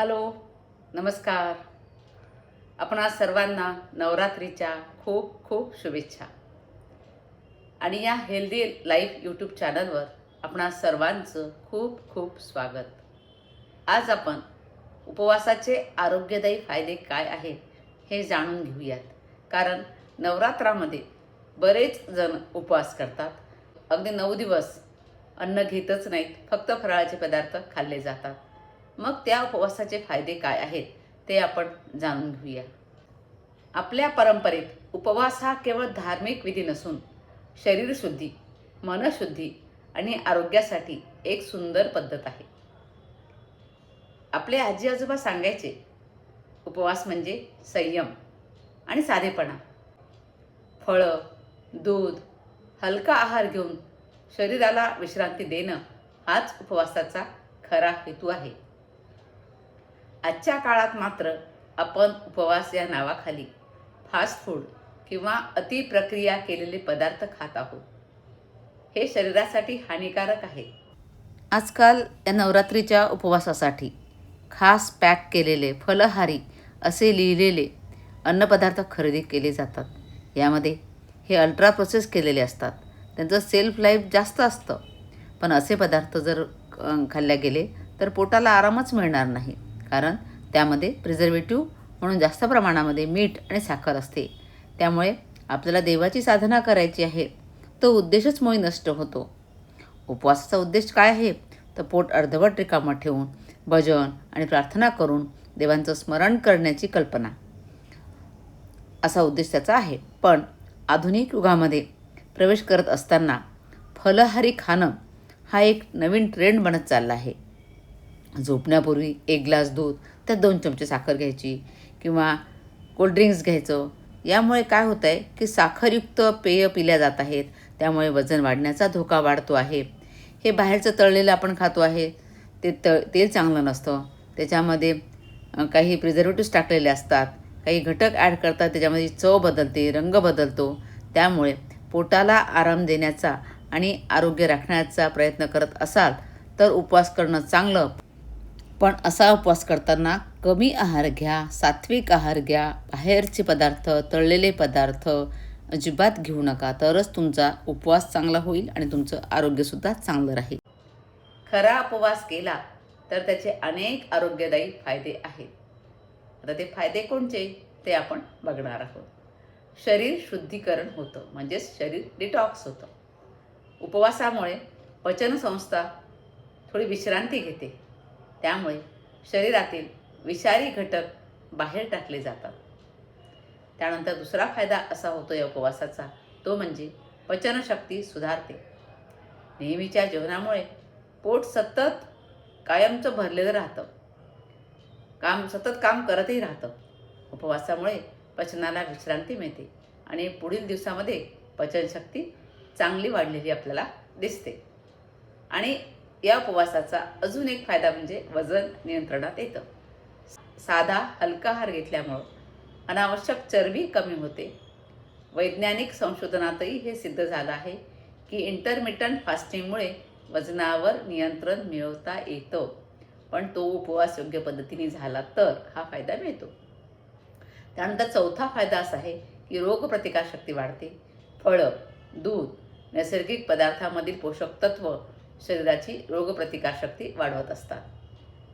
Hello नमस्कार. आपणा सर्वांना नवरात्रीच्या खूप खूप शुभेच्छा. आणि या हेल्दी लाईफ यूट्यूब चॅनलवर आपणा सर्वांचं खूप खूप स्वागत. आज आपण उपवासाचे आरोग्यदायी फायदे काय आहेत हे जाणून घेऊयात. कारण नवरात्रामध्ये बरेच जण उपवास करतात. अगदी नऊ दिवस अन्न घेतच नाहीत फक्त फराळाचे पदार्थ खाल्ले जातात. मग त्या उपवासाचे फायदे काय आहेत ते आपण जाणून घेऊया. आपल्या परंपरेत उपवास हा केवळ धार्मिक विधी नसून शरीरशुद्धी मनशुद्धी आणि आरोग्यासाठी एक सुंदर पद्धत आहे. आपले आजी आजोबा सांगायचे उपवास म्हणजे संयम आणि साधेपणा. फळं दूध हलका आहार घेऊन शरीराला विश्रांती देणं हाच उपवासाचा खरा हेतू आहे. आजच्या काळात मात्र आपण उपवास या नावाखाली फास्ट फूड किंवा अतिप्रक्रिया केलेले पदार्थ खात आहोत. हे शरीरासाठी हानिकारक आहे. आजकाल या नवरात्रीच्या उपवासासाठी खास पॅक केलेले फलहारी असे लिहिलेले अन्नपदार्थ खरेदी केले जातात. यामध्ये हे अल्ट्रा प्रोसेस केलेले असतात. त्यांचं सेल्फ लाईफ जास्त असतं. पण असे पदार्थ जर खाल्ल्या गेले तर पोटाला आरामच मिळणार नाही. कारण त्यामध्ये प्रिझर्वेटिव्ह म्हणून जास्त प्रमाणामध्ये मीठ आणि साखर असते. त्यामुळे आपल्याला देवाची साधना करायची आहे तो उद्देशच मुळी नष्ट होतो. उपवासाचा उद्देश काय आहे? तर पोट अर्धवट रिकामं ठेवून भजन आणि प्रार्थना करून देवांचं स्मरण करण्याची कल्पना. असा उद्देश त्याचा आहे. पण आधुनिक युगामध्ये प्रवेश करत असताना फलहारी खाणं हा एक नवीन ट्रेंड बनत चालला आहे. झोपण्यापूर्वी एक ग्लास दूध त्यात दोन चमचे साखर घ्यायची किंवा कोल्ड्रिंक्स घ्यायचं. यामुळे काय होतं आहे की साखरयुक्त पेय पिल्या जात आहेत त्यामुळे वजन वाढण्याचा धोका वाढतो आहे. हे बाहेरचं तळलेलं आपण खातो आहे ते तळ तेल चांगलं नसतं. त्याच्यामध्ये काही प्रिझर्वेटिव्स टाकलेले असतात. काही घटक ॲड करतात त्याच्यामध्ये चव बदलते रंग बदलतो. त्यामुळे पोटाला आराम देण्याचा आणि आरोग्य राखण्याचा प्रयत्न करत असाल तर उपवास करणं चांगलं. पण असा उपवास करताना कमी आहार घ्या सात्विक आहार घ्या बाहेरचे पदार्थ तळलेले पदार्थ अजिबात घेऊ नका. तरच तुमचा उपवास चांगला होईल आणि तुमचं आरोग्यसुद्धा चांगलं राहील. खरा उपवास केला तर त्याचे अनेक आरोग्यदायी फायदे आहेत. आता ते फायदे कोणते ते आपण बघणार आहोत. शरीर शुद्धीकरण होतं म्हणजेच शरीर डिटॉक्स होतं. उपवासामुळे पचनसंस्था थोडी विश्रांती घेते. त्यामुळे शरीरातील विषारी घटक बाहेर टाकले जातात. त्यानंतर दुसरा फायदा असा होतो या उपवासाचा तो म्हणजे पचनशक्ती सुधारते. नेहमीच्या जेवणामुळे पोट सतत कायमचं भरलेलं राहतं. काम सतत काम करतही राहतं. उपवासामुळे पचनाला विश्रांती मिळते आणि पुढील दिवसामध्ये पचनशक्ती चांगली वाढलेली आपल्याला दिसते. आणि या उपवासाचा अजून एक फायदा म्हणजे वजन नियंत्रणात येतं. साधा हलका आहार घेतल्यामुळं अनावश्यक चरबी कमी होते. वैज्ञानिक संशोधनातही हे सिद्ध झालं आहे की इंटरमिटंट फास्टिंगमुळे वजनावर नियंत्रण मिळवता येतं. पण तो उपवास योग्य पद्धतीने झाला तर हा फायदा मिळतो. त्यानंतर चौथा फायदा असा आहे की रोगप्रतिकारशक्ती वाढते. फळं दूध नैसर्गिक पदार्थामधील पोषक तत्व शरीराची रोगप्रतिकारशक्ती वाढवत असतात.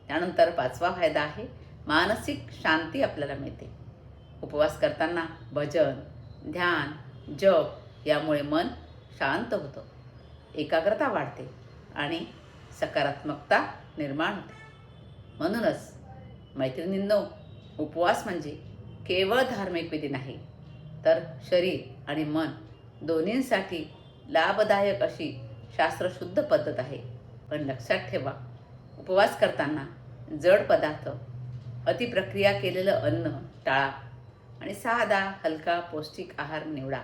त्यानंतर पाचवा फायदा आहे मानसिक शांती आपल्याला मिळते. उपवास करताना भजन ध्यान जप यामुळे मन शांत होतं एकाग्रता वाढते आणि सकारात्मकता निर्माण होते. म्हणूनच मैत्रिणींनो उपवास म्हणजे केवळ धार्मिक विधी नाही तर शरीर आणि मन दोन्हींसाठी लाभदायक अशी शास्त्रशुद्ध पद्धत आहे. पण लक्षात ठेवा उपवास करताना जड पदार्थ अतिप्रक्रिया केलेलं अन्न टाळा आणि साधा हलका पौष्टिक आहार निवडा.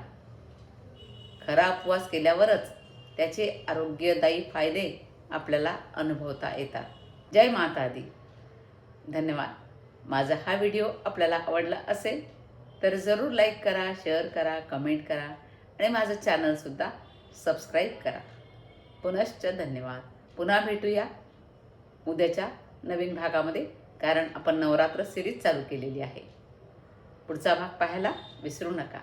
खरा उपवास केल्यावरच त्याचे आरोग्यदायी फायदे आपल्याला अनुभवता येतात. जय माता दी. धन्यवाद. माझा हा व्हिडिओ आपल्याला आवडला असेल तर जरूर लाईक करा शेअर करा कमेंट करा आणि माझं चॅनलसुद्धा सबस्क्राईब करा. पुनश्च धन्यवाद. पुन्हा भेटूया उद्याच्या नवीन भागामध्ये कारण आपण नवरात्र सिरीज चालू केलेली आहे. पुढचा भाग पाहायला विसरू नका.